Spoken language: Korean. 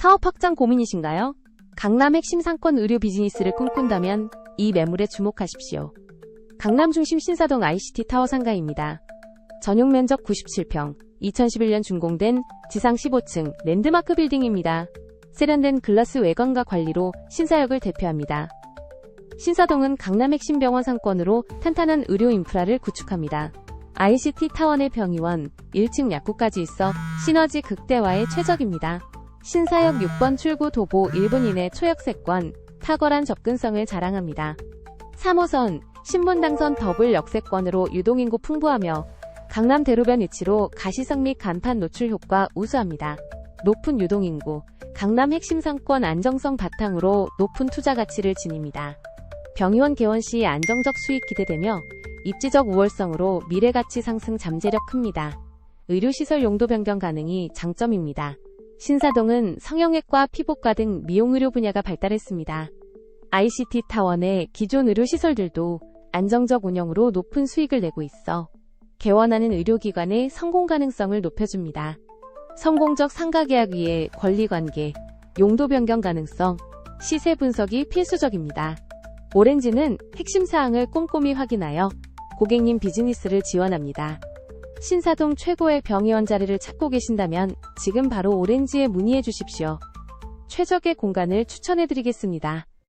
사업 확장 고민이신가요? 강남 핵심 상권 의료 비즈니스를 꿈꾼다면 이 매물에 주목하십시오. 강남 중심 신사동 ICT 타워 상가입니다. 전용 면적 97평, 2011년 준공된 지상 15층 랜드마크 빌딩입니다. 세련된 글라스 외관과 관리로 신사역을 대표합니다. 신사동은 강남 핵심 병원 상권으로 탄탄한 의료 인프라를 구축합니다. ICT 내 병의원, 1층 약국까지 있어 시너지 극대화에 최적입니다. 신사역 6번 출구 도보 1분 이내 초역세권, 탁월한 접근성을 자랑합니다. 3호선, 신분당선 더블 역세권으로 유동인구 풍부하며 강남 대로변 위치로 가시성 및 간판 노출 효과 우수합니다. 높은 유동인구, 강남 핵심 상권 안정성 바탕으로 높은 투자 가치를 지닙니다. 병의원 개원 시 안정적 수익 기대되며 입지적 우월성으로 미래 가치 상승 잠재력 큽니다. 의료시설 용도 변경 가능이 장점입니다. 신사동은 성형외과, 피부과 등 미용의료 분야가 발달했습니다. ICT 내 기존 의료 시설들도 안정적 운영으로 높은 수익을 내고 있어 개원하는 의료기관의 성공 가능성을 높여줍니다. 성공적 상가 계약 위에 권리관계, 용도 변경 가능성, 시세 분석이 필수적입니다. 오렌지는 핵심 사항을 꼼꼼히 확인하여 고객님 비즈니스를 지원합니다. 신사동 최고의 병의원 자리를 찾고 계신다면 지금 바로 오렌지에 문의해 주십시오. 최적의 공간을 추천해 드리겠습니다.